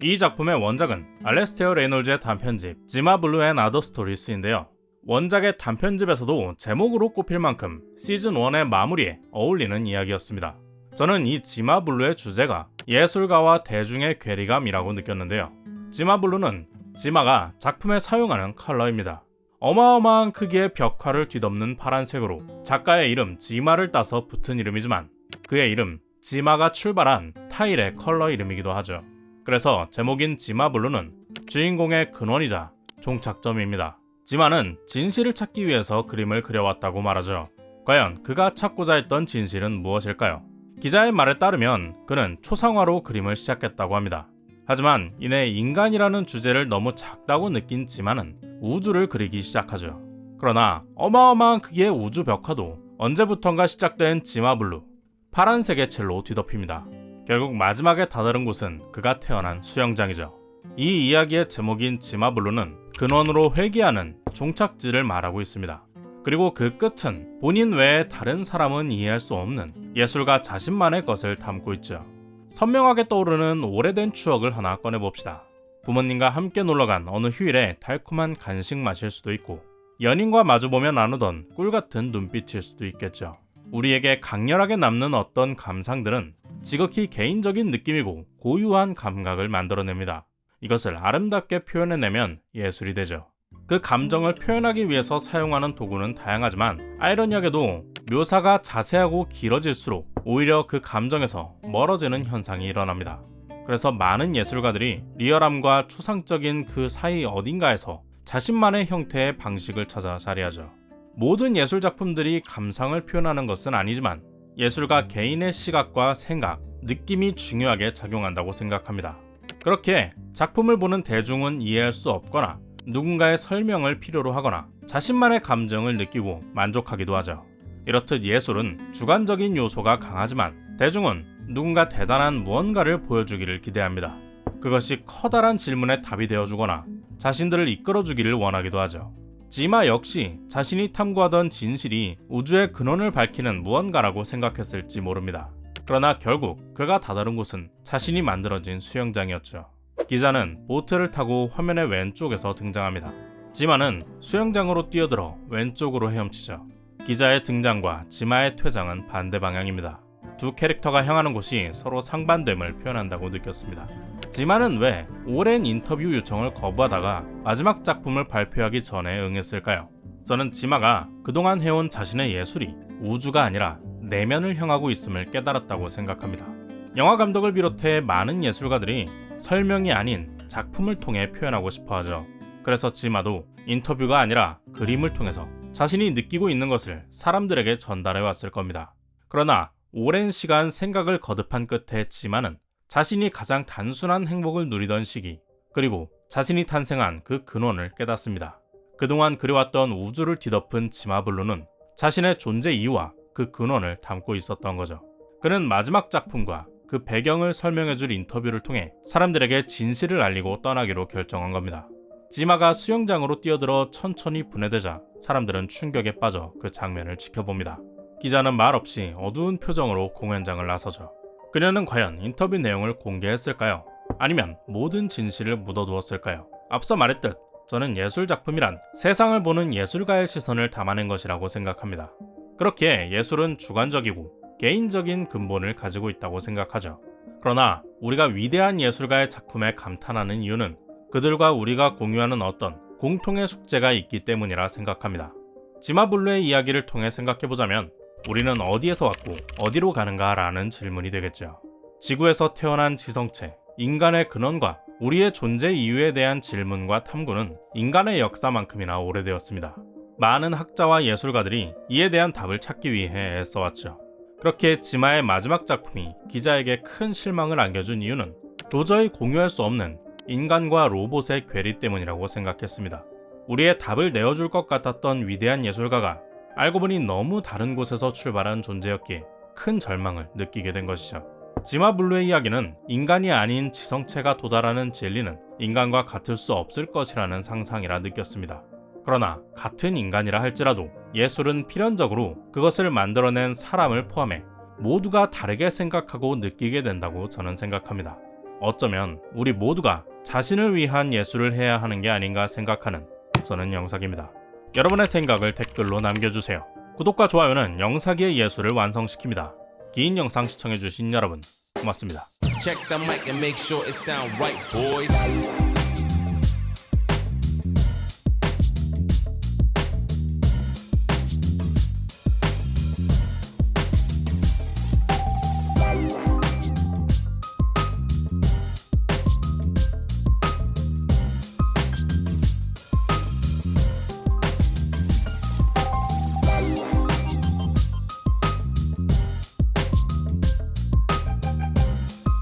이 작품의 원작은 알레스테어 레놀즈의 단편집 지마 블루 앤 아더 스토리스인데요. 원작의 단편집에서도 제목으로 꼽힐 만큼 시즌 1의 마무리에 어울리는 이야기였습니다. 저는 이 지마 블루의 주제가 예술가와 대중의 괴리감이라고 느꼈는데요. 지마 블루는 지마가 작품에 사용하는 컬러입니다. 어마어마한 크기의 벽화를 뒤덮는 파란색으로 작가의 이름 지마를 따서 붙은 이름이지만 그의 이름 지마가 출발한 타일의 컬러 이름이기도 하죠. 그래서 제목인 지마 블루는 주인공의 근원이자 종착점입니다. 지마는 진실을 찾기 위해서 그림을 그려왔다고 말하죠. 과연 그가 찾고자 했던 진실은 무엇일까요? 기자의 말에 따르면 그는 초상화로 그림을 시작했다고 합니다. 하지만 이내 인간이라는 주제를 너무 작다고 느낀 지마는 우주를 그리기 시작하죠. 그러나 어마어마한 크기의 우주 벽화도 언제부턴가 시작된 지마블루, 파란색의 첼로 뒤덮입니다. 결국 마지막에 다다른 곳은 그가 태어난 수영장이죠. 이 이야기의 제목인 지마블루는 근원으로 회귀하는 종착지를 말하고 있습니다. 그리고 그 끝은 본인 외에 다른 사람은 이해할 수 없는 예술가 자신만의 것을 담고 있죠. 선명하게 떠오르는 오래된 추억을 하나 꺼내봅시다. 부모님과 함께 놀러간 어느 휴일에 달콤한 간식 마실 수도 있고 연인과 마주보며 나누던 꿀 같은 눈빛일 수도 있겠죠. 우리에게 강렬하게 남는 어떤 감상들은 지극히 개인적인 느낌이고 고유한 감각을 만들어냅니다. 이것을 아름답게 표현해내면 예술이 되죠. 그 감정을 표현하기 위해서 사용하는 도구는 다양하지만 아이러니하게도 묘사가 자세하고 길어질수록 오히려 그 감정에서 멀어지는 현상이 일어납니다. 그래서 많은 예술가들이 리얼함과 추상적인 그 사이 어딘가에서 자신만의 형태의 방식을 찾아 자리하죠. 모든 예술 작품들이 감상을 표현하는 것은 아니지만 예술가 개인의 시각과 생각, 느낌이 중요하게 작용한다고 생각합니다. 그렇게 작품을 보는 대중은 이해할 수 없거나 누군가의 설명을 필요로 하거나 자신만의 감정을 느끼고 만족하기도 하죠. 이렇듯 예술은 주관적인 요소가 강하지만 대중은 누군가 대단한 무언가를 보여주기를 기대합니다. 그것이 커다란 질문에 답이 되어주거나 자신들을 이끌어주기를 원하기도 하죠. 지마 역시 자신이 탐구하던 진실이 우주의 근원을 밝히는 무언가라고 생각했을지 모릅니다. 그러나 결국 그가 다다른 곳은 자신이 만들어진 수영장이었죠. 기자는 보트를 타고 화면의 왼쪽에서 등장합니다. 지마는 수영장으로 뛰어들어 왼쪽으로 헤엄치죠. 기자의 등장과 지마의 퇴장은 반대 방향입니다. 두 캐릭터가 향하는 곳이 서로 상반됨을 표현한다고 느꼈습니다. 지마는 왜 오랜 인터뷰 요청을 거부하다가 마지막 작품을 발표하기 전에 응했을까요? 저는 지마가 그동안 해온 자신의 예술이 우주가 아니라 내면을 향하고 있음을 깨달았다고 생각합니다. 영화 감독을 비롯해 많은 예술가들이 설명이 아닌 작품을 통해 표현하고 싶어 하죠. 그래서 지마도 인터뷰가 아니라 그림을 통해서 자신이 느끼고 있는 것을 사람들에게 전달해 왔을 겁니다. 그러나 오랜 시간 생각을 거듭한 끝에 지마는 자신이 가장 단순한 행복을 누리던 시기, 그리고 자신이 탄생한 그 근원을 깨닫습니다. 그동안 그려왔던 우주를 뒤덮은 지마블루는 자신의 존재 이유와 그 근원을 담고 있었던 거죠. 그는 마지막 작품과 그 배경을 설명해줄 인터뷰를 통해 사람들에게 진실을 알리고 떠나기로 결정한 겁니다. 지마가 수영장으로 뛰어들어 천천히 분해되자 사람들은 충격에 빠져 그 장면을 지켜봅니다. 기자는 말없이 어두운 표정으로 공연장을 나서죠. 그녀는 과연 인터뷰 내용을 공개했을까요? 아니면 모든 진실을 묻어두었을까요? 앞서 말했듯 저는 예술 작품이란 세상을 보는 예술가의 시선을 담아낸 것이라고 생각합니다. 그렇게 예술은 주관적이고 개인적인 근본을 가지고 있다고 생각하죠. 그러나 우리가 위대한 예술가의 작품에 감탄하는 이유는 그들과 우리가 공유하는 어떤 공통의 숙제가 있기 때문이라 생각합니다. 지마블루의 이야기를 통해 생각해보자면 우리는 어디에서 왔고 어디로 가는가 라는 질문이 되겠죠. 지구에서 태어난 지성체, 인간의 근원과 우리의 존재 이유에 대한 질문과 탐구는 인간의 역사만큼이나 오래되었습니다. 많은 학자와 예술가들이 이에 대한 답을 찾기 위해 애써왔죠. 그렇게 지마의 마지막 작품이 기자에게 큰 실망을 안겨준 이유는 도저히 공유할 수 없는 인간과 로봇의 괴리 때문이라고 생각했습니다. 우리의 답을 내어줄 것 같았던 위대한 예술가가 알고 보니 너무 다른 곳에서 출발한 존재였기에 큰 절망을 느끼게 된 것이죠. 지마 블루의 이야기는 인간이 아닌 지성체가 도달하는 진리는 인간과 같을 수 없을 것이라는 상상이라 느꼈습니다. 그러나 같은 인간이라 할지라도 예술은 필연적으로 그것을 만들어낸 사람을 포함해 모두가 다르게 생각하고 느끼게 된다고 저는 생각합니다. 어쩌면 우리 모두가 자신을 위한 예술을 해야 하는 게 아닌가 생각하는 저는 영탁입니다. 여러분의 생각을 댓글로 남겨주세요. 구독과 좋아요는 영탁의 예술을 완성시킵니다. 긴 영상 시청해주신 여러분 고맙습니다.